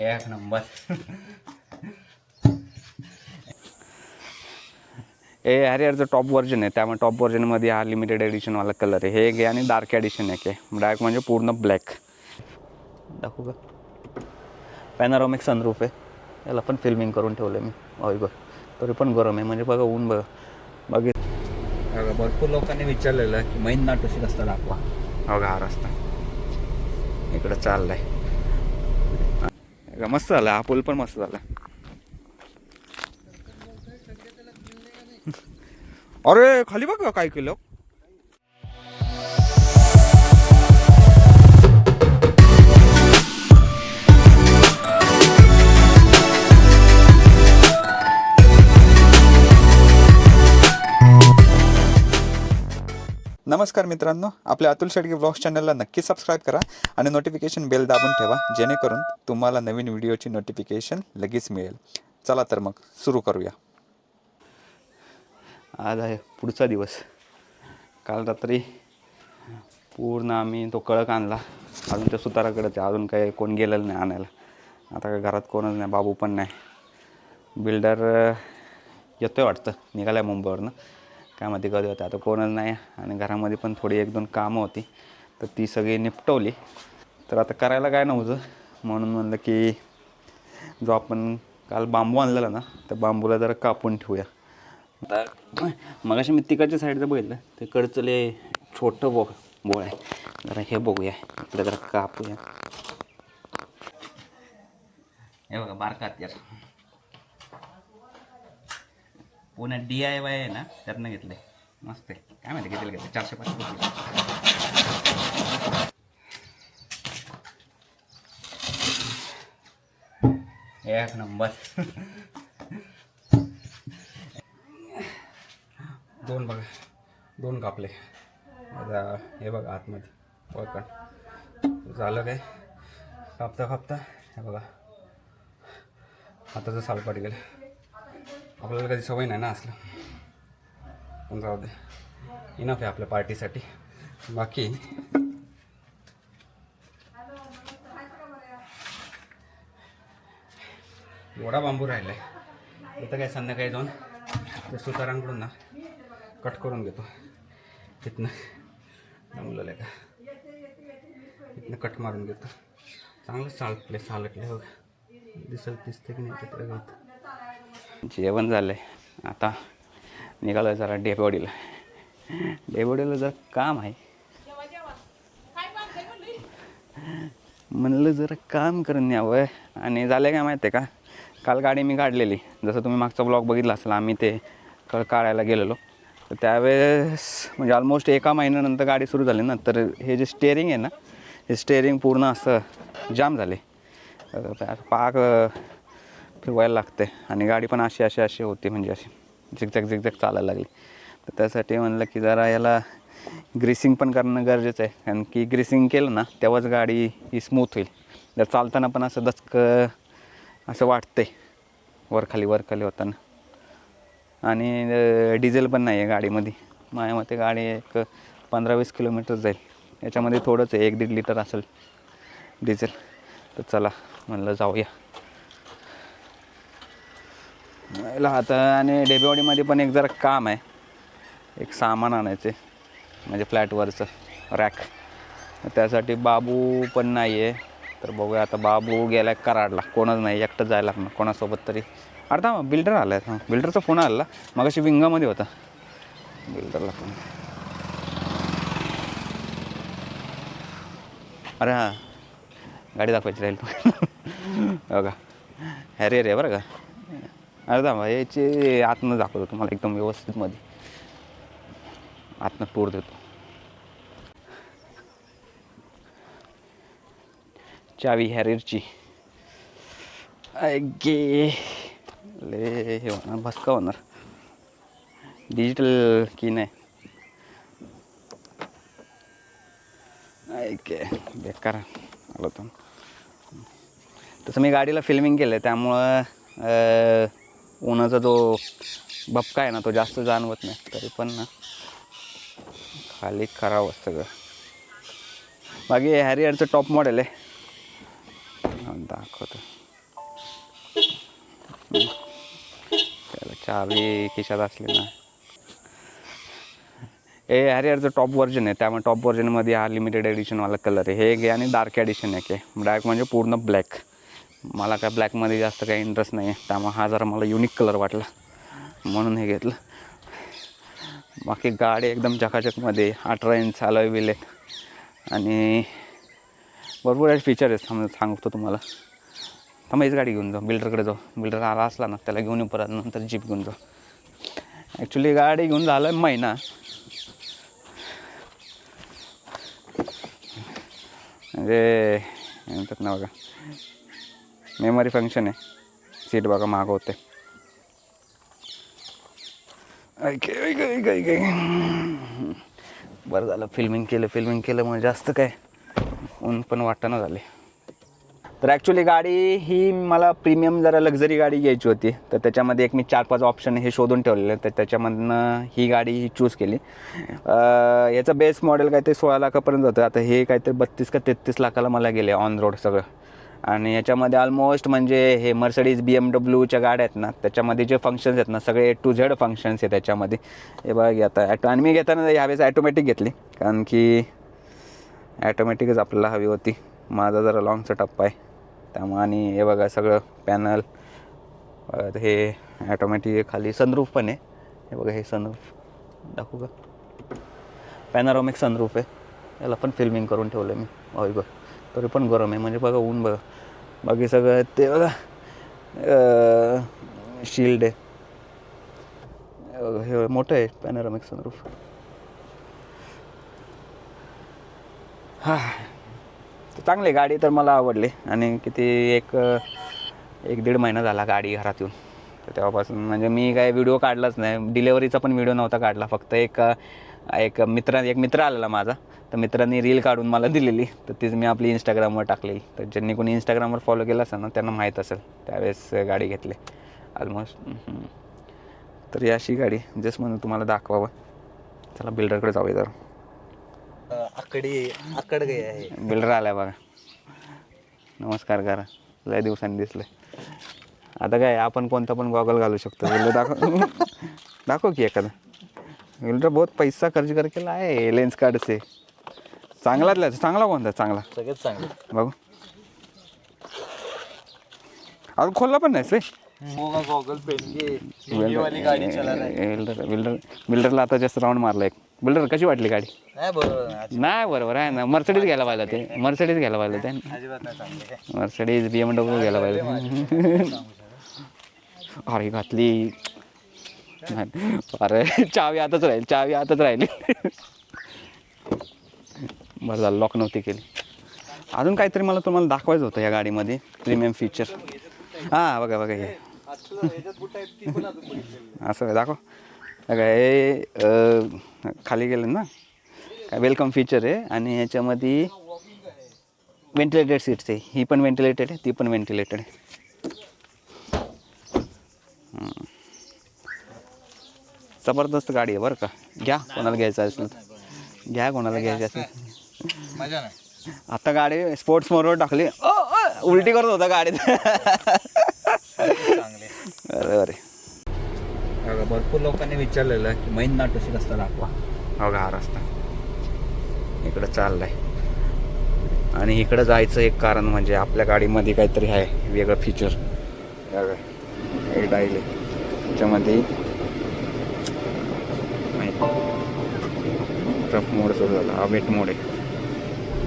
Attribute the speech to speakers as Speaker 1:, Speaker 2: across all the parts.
Speaker 1: एक नंबर. हे हॅरियरचं top version आहे. त्यामुळे टॉप व्हर्जनमध्ये हा लिमिटेड एडिशनवाला कलर आहे. हे घे आणि डार्क एडिशन आहे. के डार्क म्हणजे पूर्ण ब्लॅक दाखवू का पॅनारॉमिक सनरूफ आहे. याला पण फिल्मिंग करून ठेवलं मी. होय बघ तरी पण गरम आहे. म्हणजे बघा ऊन बघ. बघित बघा भरपूर लोकांनी विचारलेलं की मैन नाटोशी रस्ता दाखवा बघा हा रस्ता. इकडं चाललाय. मस्त झाला. हा पूल पण मस्त झाला. अरे खाली बघ काय केलं.
Speaker 2: नमस्कार मित्रांनो आपल्या अतुल शेडगे ब्लॉग्स चॅनलला नक्की सबस्क्राईब करा आणि नोटिफिकेशन बेल दाबून ठेवा जेणेकरून तुम्हाला नवीन व्हिडिओची नोटिफिकेशन लगेच मिळेल. चला तर मग सुरू करूया.
Speaker 1: आज आहे पुढचा दिवस. काल रात्री पूर्ण आम्ही तो कळक आणला. अजून त्या सुताराकडेच अजून काही कोण गेलेलं नाही आणायला. आता काय घरात कोणच नाही बाबू पण नाही. बिल्डर येतोय वाटतं निघाल्या मुंबईवरनं. काय माहिती कधी होतं. आता कोणच नाही आणि घरामध्ये पण थोडी एक दोन कामं होती. तर ती सगळी निपटवली. तर आता करायला काय नव्हतं. म्हणून म्हणलं की जो आपण काल बांबू आणलेला ना त्या बांबूला जरा कापून ठेवूया. तर मग अशी मी तिकडच्या साईडचं बघितलं. तिकडचं लय छोटं बो बोळ आहे. जरा हे बघूया. इकडे जरा कापूया. हे बघा बारकात यार. पुन्हा डी आय वाय आहे ना त्यातनं आहे मस्त आहे. काय माहिती कितीला घेतलं चारशे पाचशे रुपये. एक नंबर. दोन बघा. दोन कापले. आता हे बघा आतमध्ये. पळकण झालं काय? कापता कापता हे बघा. हाताचं सालपाट गेलं. आपल्याला कधी सवय नाही ना असलं. पण जाऊ दे. इनफ आहे आपल्या पार्टीसाठी बाकी एवढा बांबू राहिला आहे इथं काय संध्याकाळी जाऊन ते सुतारांकडून ना कट करून घेतो. तिथनं जमलेलं का? इथनं कट मारून घेतो. चांगलं चालटले चालटले बघा. दिसत दिसते की नाही चित्र घेत जेवण झालं आहे आता निघालं जरा डेबॉडीला डेबॉडीला जरा काम आहे. म्हणलं जरा काम करून यावं. आणि झालं काय माहिती आहे का? काल गाडी मी काढलेली. जसं तुम्ही मागचा ब्लॉग बघितला असेल आम्ही ते कळ काढायला गेलेलो. तर त्यावेळेस म्हणजे ऑलमोस्ट एका महिन्यानंतर गाडी सुरू झाली ना तर हे जे स्टेअरिंग आहे ना हे स्टेअरिंग पूर्ण असं जाम झाले. पाक फिरवायला लागते. आणि गाडी पण अशी अशी अशी होती म्हणजे अशी झिकझॅक झिकझॅक चालायला लागली. तर त्यासाठी म्हणलं की जरा याला ग्रीसिंग पण करणं गरजेचं आहे. कारण की ग्रीसिंग केलं ना तेव्हाच गाडी ही स्मूथ होईल. जर चालताना पण असं दचक असं वाटते वरखाली वरखाली होताना. आणि डिझेल पण नाही आहे गाडीमध्ये. माझ्या मते गाडी एक पंधरा वीस किलोमीटर जाईल. याच्यामध्ये थोडंच आहे एक दीड लिटर असेल डिझेल तर चला म्हणलं जाऊया. याला आता आणि डेबेवाडीमध्ये पण एक जरा काम आहे. एक सामान आणायचे म्हणजे फ्लॅटवरचं रॅक त्यासाठी बाबू पण नाही आहे तर बघूया आता बाबू गेला कराडला. कोणच नाही एकटं जायला लागणार. कोणासोबत तरी. अरे थांब बिल्डर आला आहे बिल्डरचा फोन आला. मग अशी विंगामध्ये होता. बिल्डरला फोन. अरे हां. गाडी दाखवायची राहील बघा. हॅरे अरे बरं का? अरे थांबा याची आतनं दाखवतो तुम्हाला एकदम व्यवस्थित मध्ये. आतनं टूर देतो. चावी हॅरिरची. गे ले हे होणार भस्का होणार. डिजिटल की नाही. ऐके बेकार आलो तो तसं मी गाडीला फिल्मिंग केलं आहे त्यामुळं उन्हाचा जो भपका आहे ना तो जास्त जाणवत नाही तरी पण ना. खाली खराब असतं सगळं. बाकी हॅरियरचं टॉप मॉडेल आहे. दाखवतो. त्याला चावी खिशात असली ना. हे हॅरियरचं टॉप वर्जन आहे त्यामुळे टॉप वर्जनमध्ये हा लिमिटेड एडिशनवाला कलर आहे. हे घे आणि डार्क एडिशन आहे. के डार्क म्हणजे पूर्ण ब्लॅक मला काय ब्लॅकमध्ये जास्त काही इंटरेस्ट नाही आहे त्यामुळे हा जरा मला युनिक कलर वाटला. म्हणून हे घेतलं. बाकी गाडी एकदम चकाचकमध्ये अठरा इंच अलॉय व्हील आहेत आणि भरपूर काही फीचर आहेत. समजा सांगतो तुम्हाला. थांबा हीच गाडी घेऊन जाऊ. बिल्डरकडे जाऊ. बिल्डर आला असला ना त्याला घेऊन येऊ परत. नंतर जीप घेऊन जाऊ. ॲक्च्युली गाडी घेऊन झालं आहे महिना म्हणजे म्हणतात ना बघा. मेमरी फंक्शन आहे. सीट बघा मागवते होते. ऐके ऐके ऐके ऐके. बरं झालं फिल्मिंग केलं फिल्मिंग केलं म्हणजे जास्त काय? ऊन पण वाटणं झाले. तर ॲक्च्युली गाडी ही मला प्रीमियम जरा लक्झरी गाडी घ्यायची होती. तर त्याच्यामध्ये एक मी चार पाच ऑप्शन हे शोधून ठेवलेले तर त्याच्यामधनं ही गाडी ही चूज केली. याचं बेस मॉडेल काय ते सोळा लाखापर्यंत होतं. आता हे काहीतरी बत्तीस का तेहतीस लाखाला मला गेले ऑन रोड सगळं. आणि याच्यामध्ये ऑलमोस्ट म्हणजे हे मर्सडीज बी एम डब्ल्यूच्या गाड्या आहेत ना त्याच्यामध्ये जे फंक्शन्स आहेत ना सगळे ए टू झेड फंक्शन्स आहे त्याच्यामध्ये. हे बघा घेता ॲटो आणि मी घेताना ह्यावेळेस ॲटोमॅटिक घेतली कारण की ॲटोमॅटिकच आपल्याला हवी होती. माझा जरा लॉंगचा टप्पा आहे. त्यामुळे आणि हे बघा सगळं पॅनल हे ॲटोमॅटिक खाली सनरूफ पण आहे. हे बघा हे सनरूफ दाखवू का? पॅनारोमिक सनरूफ आहे. याला पण फिल्मिंग करून ठेवलं मी. होय बघ तरी पण गरम आहे. म्हणजे बघा ऊन बघा. बाकी सगळं ते बघा. शिल्ड आहे. हे मोठं आहे पॅनारोमिक सनरूफ हा. चांगली आहे गाडी तर मला आवडली. आणि किती एक एक दीड महिना झाला गाडी घरात येऊन. तर तेव्हापासून म्हणजे मी काय व्हिडिओ काढलाच नाही. डिलेवरीचा पण व्हिडिओ नव्हता काढला. फक्त एक एक मित्र एक मित्र आलेला माझा. तर मित्रांनी रील काढून मला दिलेली. तर तीच मी आपली इंस्टाग्रामवर टाकलेली. तर ज्यांनी कोणी इंस्टाग्रामवर फॉलो केलं असेल ना त्यांना माहीत असेल. त्यावेळेस गाडी घेतली. ऑलमोस्ट तर ही अशी गाडी. जस्ट म्हणून तुम्हाला दाखवावं. चला बिल्डरकडे जाऊया जरा.
Speaker 3: आकडी आकड गई आहे.
Speaker 1: बिल्डर आलाय बघा. नमस्कार करा. लय दिवसांनी दिसले. आता काय आपण कोणता पण गॉगल घालू शकतो. बिल्डर दाखव. दाखव की एखादा. बिल्डर बहुत पैसा खर्च करके आहे लेन्स कार्ड से चांगलाच चांगला कोणता चांगला.
Speaker 3: सगळ्यात चांगलं.
Speaker 1: बघू. अजून खोलला पण नाहीस रे.
Speaker 3: मोगा गॉगल पेन घे वाली गाडी चला
Speaker 1: बिल्डर बिल्डर बिल्डरला आता जास्त राऊंड मारला एक. बिल्डर कशी वाटली गाडी?
Speaker 3: नाही बरोबर
Speaker 1: नाही आहे ना. मर्सडीज घ्यायला पाहिलं ते. मर्सडीज घ्यायला पाहिलं ते.
Speaker 3: अजिबात नाही चांगलं
Speaker 1: मर्सडीज बी एम डब्ल्यू घ्यायला पाहिजे अरे घातली. अरे चावी आताच राहील. चावी आताच राहिली. बरं झालं लॉक नव्हती केली. अजून काहीतरी मला तुम्हाला दाखवायचं होतं या गाडीमध्ये प्रीमियम फीचर हां बघा बघा हे. असं दाखव. बघा हे खाली गेले ना? काय वेलकम फीचर आहे आणि याच्यामध्ये व्हेंटिलेटेड सीट्स आहे. ही पण व्हेंटिलेटेड आहे ती पण व्हेंटिलेटेड आहे. जबरदस्त गाडी आहे बरं का. घ्या कोणाला घ्यायचं असेल तर. घ्या कोणाला घ्यायचं असेल
Speaker 3: मजा नाही.
Speaker 1: आता गाडी स्पोर्ट्स मोडवर टाकली. उलटी करत होता गाडीत.
Speaker 3: चांगले
Speaker 1: अरे अरे भरपूर लोकांनी विचारलेलं की मैन नाटोशी रस्ता दाखवा बघा हा रस्ता. इकडं चाललाय. आणि इकडं जायचं एक कारण म्हणजे आपल्या गाडीमध्ये काहीतरी आहे वेगळं फीचर डायल आहे. त्याच्यामध्ये टफ मोड सुरू झाला. हा वेट मोड आहे.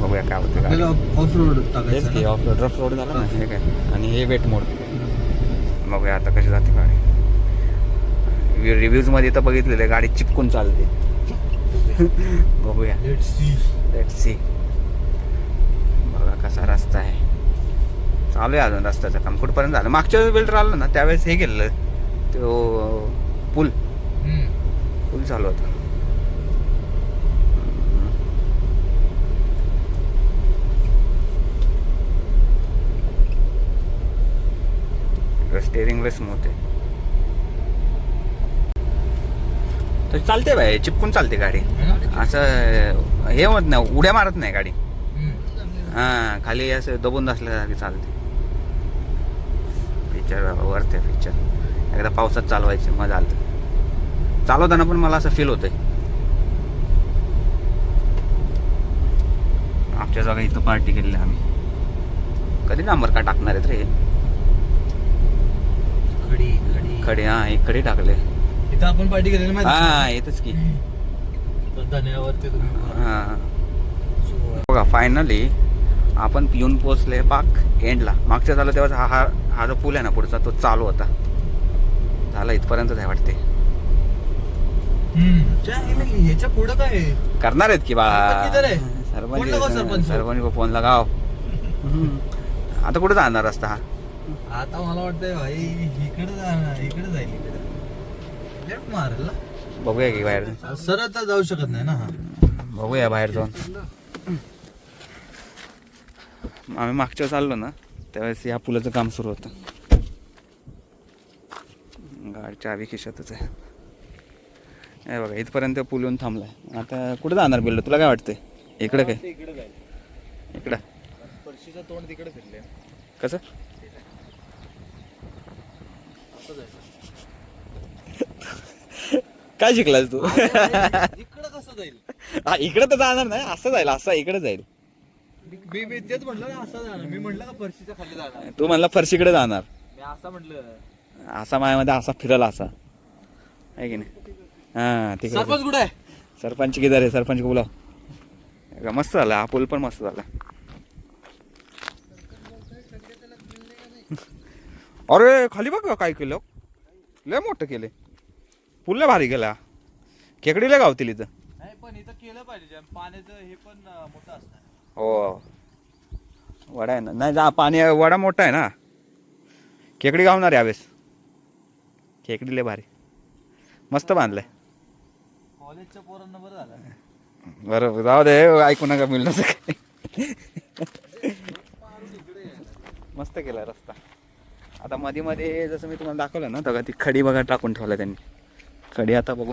Speaker 1: बघूया काय होतं
Speaker 3: ऑफ रोड
Speaker 1: की ऑफ रोड रफ रोड झाला ना? हे. काय? आणि हे वेट मोड बघूया आता कशी जाते गाडी. रिव्ह्यूजमध्ये तर बघितलेलं गाडी चिपकून चालते. बघूया.
Speaker 3: सी
Speaker 1: लेट सी बघा कसा रस्ता आहे. चालू आहे अजून रस्त्याचं काम. कुठपर्यंत झालं? मागच्या वेळेस बिल्डर आलं ना त्यावेळेस हे केलेलं. तो पूल. पूल चालू होता. स्टेअरिंगला स्मूथ आहे. तर चालते बाय चिपकून चालते गाडी. असं हे होत नाही उड्या मारत नाही गाडी. हां खाली असं दबून असल्यासारखी चालते फीचर वरते फीचर एकदा पावसात चालवायची मजा आलं. चालवताना पण मला असं फील होतंय. आमच्या जागा इथं पार्टी केलेली आम्ही. कधी नंबर का टाकणार आहेत रे?
Speaker 3: खडी खडी.
Speaker 1: खडे हा एक खडे टाकले.
Speaker 3: इथं आपण पार्टी केलेली माहिती
Speaker 1: हा येतच की?
Speaker 3: धन्यावरती
Speaker 1: हा.
Speaker 3: सो,
Speaker 1: बघा फायनली आपण येऊन पोचले पाक एंडला मागच्या झालं तेव्हा हा हा हा जो पूल आहे ना पुढचा तो चालू होता. झाला इथपर्यंतच आहे वाटते.
Speaker 3: हम्म. च्या आईला ह्याच्या पुढं काय?
Speaker 1: करणार आहेत की बाळा
Speaker 3: सरपंच
Speaker 1: सरपंच फोन लगाव. आता कुठे जाणार रस्ता? हा
Speaker 3: आता मला वाटतंय भाई इकडे जाणार इकडे जाईल इकडे. लेफ्ट मारेल
Speaker 1: बघूया की बाहेर.
Speaker 3: सरळ तर जाऊ शकत नाही ना हा.
Speaker 1: बघूया बाहेर जाऊन. आम्ही मागच्या चाललो ना त्यावेळेस या पुलाचं काम सुरू होतं. गाडीच्या आवी खिशातच आहे. हे बघा इथपर्यंत पूल येऊन थांबलाय. आता कुठे जाणार बिल्ड तुला काय वाटतंय? इकडे काय?
Speaker 3: इकडे जाईल.
Speaker 1: इकडं.
Speaker 3: परशीचं तोंड तिकडे फिरले
Speaker 1: कसं? काय शिकलास तू?
Speaker 3: इकडं कसं जाईल?
Speaker 1: हा इकडे तर जाणार नाही असं जाईल असं इकडे जाईल.
Speaker 3: मी मी तेच म्हटलं ना असं जाणार. मी म्हटलं का परशीच्या खाली जाणार?
Speaker 1: तू म्हणला फरशीकडे जाणार.
Speaker 3: मी असं म्हटलं
Speaker 1: असा माझ्यामध्ये असा फिरला असा. आहे की नाही? हा तिकडे
Speaker 3: सरपंच कुठे आहे?
Speaker 1: सरपंच किधर आहे? सरपंच बोलाव का मस्त झाला हा पूल पण मस्त झाला. अरे खाली बघ काय केलं. लय मोठं केले पूल लय भारी केला. खेकडी लय गावतील इथं.
Speaker 3: नाही पण इथं केलं पाहिजे पाण्याचं हे पण मोठं
Speaker 1: हो. वडा आहे ना. नाही जा पाणी वडा मोठा आहे ना. खेकडी गावणार यावेळेस. खेकडी लय भारी. मस्त बांधलंय.
Speaker 3: कॉलेजच्या पोरांना बरं झालं.
Speaker 1: बरं जाऊ दे ऐकू नका काय मस्त केला रस्ता. आता मध्ये मध्ये जसं मी तुम्हाला दाखवलं ना तेव्हा ती खडी बघा टाकून ठेवलं त्यांनी. खडी आता बघू.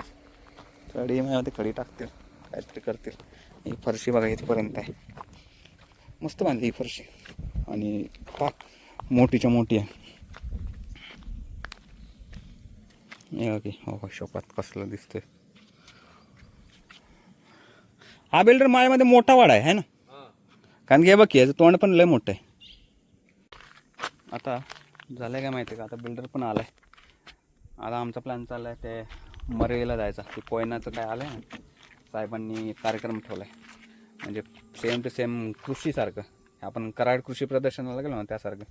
Speaker 1: खडी माझ्यामध्ये खडी टाकतील काहीतरी करतील. ही फरशी बघा इथपर्यंत आहे. मस्त बांधली ही फरशी. आणि पाक मोठीच्या मोठी आहे. बघ हो शोकात कसलं दिसतंय. हा बिल्डर माझ्यामध्ये मोठा वाडा आहे है ना? कारण की हे बघ की याचं तोंड पण लय मोठं आहे. आता झालं आहे काय माहिती आहे का? आता बिल्डर पण आलाय. आता आमचा प्लॅन चालला आहे ते मरेला जायचा. की कोयनाचं काय आलं आहे ना साहेबांनी कार्यक्रम ठेवला आहे म्हणजे सेम टू सेम कृषीसारखं. आपण कराड कृषी प्रदर्शनाला गेलो ना त्यासारखं.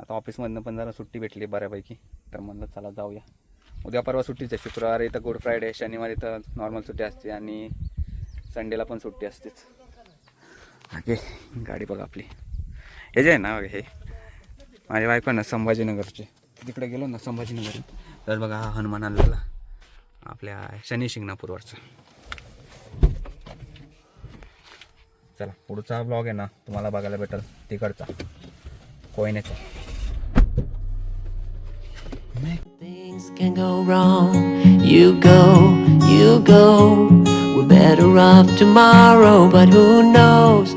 Speaker 1: आता ऑफिसमधनं पण जरा सुट्टी भेटली बऱ्यापैकी. तर म्हणलं चला जाऊया. उद्या परवा सुट्टीच आहे. शुक्रवारी तर गुड फ्रायडे शनिवारी तर नॉर्मल सुट्टी असते आणि संडेला पण सुट्टी असतेच. ओके गाडी बघा आपली. हे जे आहे ना हे माझ्या बायको ना संभाजीनगरचे. तिकडे गेलो ना संभाजीनगर. तर बघा हा हनुमान आलेला. आपल्या शनी शिंगणापूरवरचा. चला पुढचा ब्लॉग आहे ना तुम्हाला बघायला भेटेल. तिकडचा. कोयनेचा.
Speaker 4: Things can go wrong. You go, you go. We're better off tomorrow, but who knows?